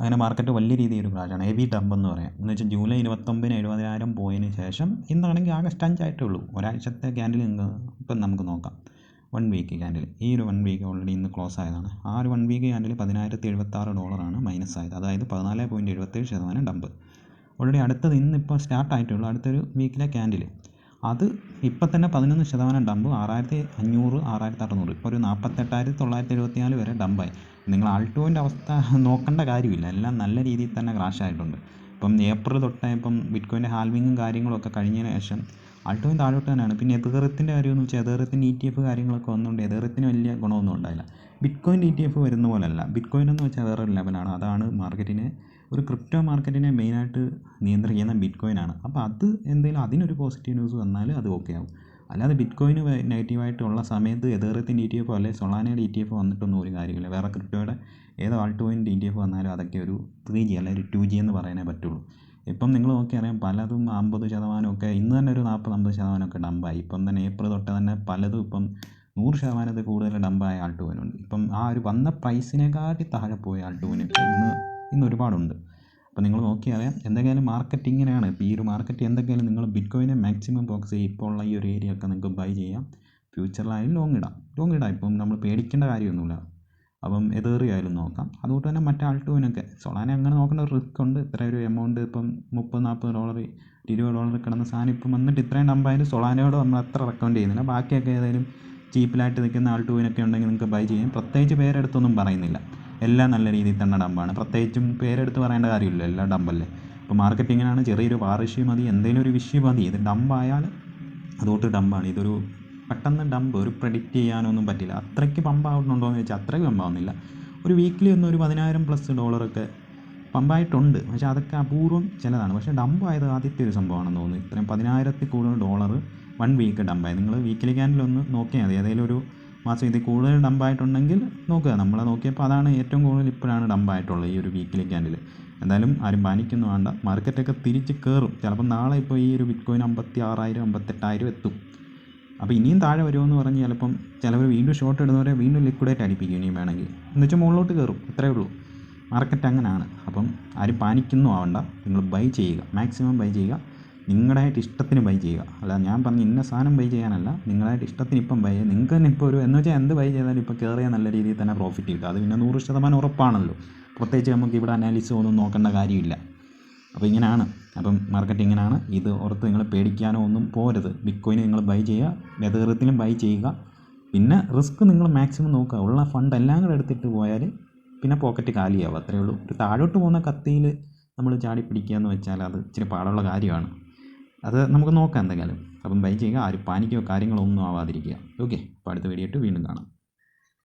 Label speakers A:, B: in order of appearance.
A: അങ്ങനെ മാർക്കറ്റ് വലിയ രീതിയിൽ ഒരു ക്രാഷാണ് ഹെവി എന്ന് പറയാം. എന്ന് വെച്ചാൽ ജൂലൈ ഇരുപത്തൊമ്പതിന് എഴുപതിനായിരം പോയതിന് ശേഷം ഇന്നാണെങ്കിൽ ആഗസ്റ്റ് അഞ്ചായിട്ടേ ഉള്ളൂ. ഒരാഴ്ചത്തെ ക്യാൻഡിൽ ഇന്ന് ഇപ്പം നമുക്ക് നോക്കാം. വൺ വീക്ക് ക്യാൻഡിൽ ഈ ഒരു വൺ വീക്ക് ഓൾറെഡി ഇന്ന് ക്ലോസ് ആയതാണ്. ആ ഒരു വൺ വീക്ക് ക്യാൻഡിൽ പതിനായിരത്തി എഴുപത്താറ് ഡോളറാണ് മൈനസ് ആയത്. അതായത് പതിനാല് പോയിന്റ് എഴുപത്തേഴ് ശതമാനം ഡംപ് ഓൾറെഡി അടുത്തത് ഇന്നിപ്പോൾ സ്റ്റാർട്ട് ആയിട്ടുള്ളൂ. അടുത്തൊരു വീക്കിലെ ക്യാൻഡിൽ അത് ഇപ്പം തന്നെ പതിനൊന്ന് ശതമാനം ഡംപ് ആറായിരത്തി അഞ്ഞൂറ് ആറായിരത്തി അറുന്നൂറ്. ഇപ്പോൾ ഒരു നാൽപ്പത്തെട്ടായിരത്തി തൊള്ളായിരത്തി എഴുപത്തി നാല് വരെ ഡംപായി നിങ്ങൾ ആൾട്ടോന്റെ അവസ്ഥ നോക്കേണ്ട കാര്യമില്ല. എല്ലാം നല്ല രീതിയിൽ തന്നെ ക്രാഷ് ആയിട്ടുണ്ട്. ഇപ്പം ഏപ്രിൽ തൊട്ട് ഇപ്പം ബിറ്റ്കോയിന്റെ ഹാൽവിങ്ങും കാര്യങ്ങളൊക്കെ കഴിഞ്ഞതിന് ശേഷം ആൾട്ടോയും താഴോട്ട് തന്നെയാണ്. പിന്നെ എതേറത്തിന്റെ കാര്യമെന്ന് വെച്ചാൽ എതേറത്തിന്റെ ഇ ടി എഫ് കാര്യങ്ങളൊക്കെ വന്നുകൊണ്ട് എതേറത്തിന് വലിയ ഗുണമൊന്നും ഉണ്ടായില്ല. ബിറ്റ്കോയിന്റെ ഇ ടി എഫ് വരുന്ന പോലല്ല ബിറ്റ്കോയിൻ എന്ന് വെച്ചാൽ വേറൊരു ലെവലാണ് അതാണ് മാർക്കറ്റിനെ ഒരു ക്രിപ്റ്റോ മാർക്കറ്റിനെ മെയിനായിട്ട് നിയന്ത്രിക്കുന്ന ബിറ്റ്കോയിനാണ് അപ്പോൾ അത് എന്തെങ്കിലും അതിനൊരു പോസിറ്റീവ് ന്യൂസ് വന്നാൽ അത് ഓക്കെ ആവും. അല്ലാതെ ബിറ്റ്കോയിന് നെഗറ്റീവായിട്ടുള്ള സമയത്ത് എതേറത്തിന്റെ ഇ ടി എഫ് അല്ലെങ്കിൽ സൊളാനയുടെ ഇ ടി എഫ് വന്നിട്ടൊന്നും ഒരു കാര്യമില്ല. വേറെ ക്രിപ്റ്റോയുടെ ഏതോ ആൾട്ടോയിന്റെ ഇ ടി എഫ് വന്നാലും അതൊക്കെ ഒരു ത്രീ ജി അല്ലെങ്കിൽ ഒരു ടു ജി എന്ന് പറയാനേ പറ്റുള്ളൂ. ഇപ്പം നിങ്ങൾ നോക്കിയറിയാം പലതും അമ്പത് ശതമാനമൊക്കെ ഇന്ന് തന്നെ ഒരു നാൽപ്പത് അമ്പത് ശതമാനമൊക്കെ ഡമ്പായി ഇപ്പം തന്നെ ഏപ്രിൽ തൊട്ട് തന്നെ പലതും ഇപ്പം നൂറ് ശതമാനത്തിൽ കൂടുതൽ ഡമ്പായ ആൾട്ട് കോയിനുണ്ട് ഇപ്പം ആ ഒരു വന്ന പ്രൈസിനെക്കാട്ടി താഴെ പോയ ആൾട്ട് കോയിൻ ഇന്ന് ഇന്ന് ഒരുപാടുണ്ട്. അപ്പോൾ നിങ്ങൾ നോക്കിയറിയാം എന്തെങ്കിലും മാർക്കറ്റ് ഇങ്ങനെയാണ്. ഇപ്പോൾ ഈ ഒരു മാർക്കറ്റ് എന്തൊക്കെയായാലും നിങ്ങൾ ബിറ്റ് കോയിനെ മാക്സിമം ഫോക്കസ് ചെയ്യുക ഇപ്പോൾ ഉള്ള ഈ ഒരു ഏരിയ ഒക്കെ നിങ്ങൾക്ക് ബൈ ചെയ്യാം. ഫ്യൂച്ചറിലായാലും ലോങ് ഇടാം. ലോങ് ഇടാം. ഇപ്പം നമ്മൾ പേടിക്കേണ്ട കാര്യമൊന്നുമില്ല. അപ്പം എതേറിയായാലും നോക്കാം. അതുകൊണ്ട് തന്നെ മറ്റേ ആൾട്ടോയിനൊക്കെ സൊളാനെ അങ്ങനെ നോക്കേണ്ട ഒരു റിസ്ക് ഉണ്ട്. ഇത്ര ഒരു എമൗണ്ട് ഇപ്പം മുപ്പത് നാൽപ്പത് ഡോളർ ഇരുപത് ഡോളർ കിടന്ന സാധനം ഇപ്പം വന്നിട്ട് ഇത്രയും ഡമ്പായാലും സൊളാനയോട് നമ്മൾ അത്ര റെക്കമെൻഡ് ചെയ്യുന്നില്ല. ബാക്കിയൊക്കെ ഏതായാലും ചീപ്പിലായിട്ട് നിൽക്കുന്ന ആൾട്ടോയിനൊക്കെ ഉണ്ടെങ്കിൽ നിങ്ങൾക്ക് ബൈ ചെയ്യാം. പ്രത്യേകിച്ച് പേരെടുത്തൊന്നും പറയുന്നില്ല. എല്ലാം നല്ല രീതിയിൽ തന്നെ ഡമ്പാണ് പ്രത്യേകിച്ചും പേരെടുത്ത് പറയേണ്ട കാര്യമില്ല എല്ലാം ഡമ്പല്ലേ ഇപ്പോൾ മാർക്കറ്റിങ്ങിനാണ് ചെറിയൊരു വാർഷിക മതി എന്തെങ്കിലും ഒരു വിഷയം മതി. ഇത് ഡമ്പായാൽ അതുകൊണ്ട് ഡമ്പാണ് ഇതൊരു പെട്ടെന്ന് ഡമ്പ് ഒരു പ്രെഡിക്റ്റ് ചെയ്യാനൊന്നും പറ്റില്ല. അത്രയ്ക്ക് പമ്പാവുന്നുണ്ടോ എന്ന് ചോദിച്ചാൽ അത്രയ്ക്ക് പമ്പാവുന്നില്ല. ഒരു വീക്കിലി ഒന്നും ഒരു പതിനായിരം പ്ലസ് ഡോളറൊക്കെ പമ്പായിട്ടുണ്ട്. പക്ഷേ അതൊക്കെ അപൂർവം ചിലതാണ്. പക്ഷേ ഡമ്പായത് ആദ്യത്തെ ഒരു സംഭവമാണെന്ന് തോന്നുന്നു. ഇത്രയും പതിനായിരത്തിൽ കൂടുതൽ ഡോളർ വൺ വീക്ക് ഡമ്പായി നിങ്ങൾ വീക്കിലി ക്യാൻഡിലൊന്ന് നോക്കിയാൽ മതി. ഏതെങ്കിലും ഒരു മാസം ഇതിൽ കൂടുതൽ ഡമ്പായിട്ടുണ്ടെങ്കിൽ നോക്കുക. നമ്മളെ നോക്കിയപ്പോൾ അതാണ് ഏറ്റവും കൂടുതൽ ഇപ്പോഴാണ് ഡമ്പായിട്ടുള്ളത് ഈ ഒരു വീക്കിലി ക്യാൻഡിൽ. എന്തായാലും ആരും പാനിക്കൊന്നും വേണ്ട. മാർക്കറ്റൊക്കെ തിരിച്ച് കയറും ചിലപ്പോൾ നാളെ ഇപ്പോൾ ഈ ഒരു ബിറ്റ് കോയിൻ അമ്പത്തി ആറായിരം അമ്പത്തെട്ടായിരം എത്തും. അപ്പോൾ ഇനിയും താഴെ വരുമെന്ന് പറഞ്ഞ് ചിലപ്പം ചിലവർ വീണ്ടും ഷോർട്ട് ഇടുന്നവരെ വീണ്ടും ലിക്വിഡേറ്റ് അടിപ്പിക്കും ഇനിയും വേണമെങ്കിൽ. എന്ന് വെച്ചാൽ മുകളിലോട്ട് കയറും. ഇത്രയേ ഉള്ളൂ. മാർക്കറ്റ് അങ്ങനെയാണ് അപ്പം ആരും പാനിക്കൊന്നും ആവണ്ട. നിങ്ങൾ ബൈ ചെയ്യുക. മാക്സിമം ബൈ ചെയ്യുക. നിങ്ങളുടേതായിട്ട് ഇഷ്ടത്തിന് ബൈ ചെയ്യുക. അല്ല ഞാൻ പറഞ്ഞ ഇന്ന സാധനം ബൈ ചെയ്യാനല്ല നിങ്ങളായിട്ട് ഇഷ്ടത്തിന് ഇപ്പം ബൈ ചെയ്യുക. നിങ്ങൾക്ക് തന്നെ ഇപ്പോൾ ഒരു എന്ന് വെച്ചാൽ എന്ത് ബൈ ചെയ്താലും ഇപ്പോൾ കയറിയാൽ നല്ല രീതിയിൽ തന്നെ പ്രോഫിറ്റ് കിട്ടും. അത് പിന്നെ നൂറ് ശതമാനം ഉറപ്പാണല്ലോ. പ്രത്യേകിച്ച് നമുക്ക് ഇവിടെ അനാലിസിസ് ഒന്നും നോക്കേണ്ട കാര്യമില്ല. അപ്പോൾ ഇങ്ങനെയാണ്. അപ്പം മാർക്കറ്റ് ഇങ്ങനെയാണ്. ഇത് ഓർത്ത് നിങ്ങൾ പേടിക്കാനോ ഒന്നും പോരുത് ബിറ്റ്കോയിൻ നിങ്ങൾ ബൈ ചെയ്യുക എതേറിയത്തിലും ബൈ ചെയ്യുക. പിന്നെ റിസ്ക് നിങ്ങൾ മാക്സിമം നോക്കുക. ഉള്ള ഫണ്ട് എല്ലാം കൂടെ എടുത്തിട്ട് പോയാൽ പിന്നെ പോക്കറ്റ് കാലിയാവും. അത്രയേ ഉള്ളൂ. ഒരു താഴോട്ട് പോകുന്ന കത്തിയിൽ നമ്മൾ ചാടി പിടിക്കുക എന്ന് വെച്ചാൽ അത് ഇച്ചിരി പാടുള്ള കാര്യമാണ്. അത് നമുക്ക് നോക്കാം എന്തെങ്കിലും അപ്പം ബൈ ചെയ്യുക ആരും പാനിക്കോ കാര്യങ്ങളോ ഒന്നും ആവാതിരിക്കുക. ഓക്കെ. അപ്പോൾ അടുത്ത വീഡിയോ ആയിട്ട് വീണ്ടും കാണാം.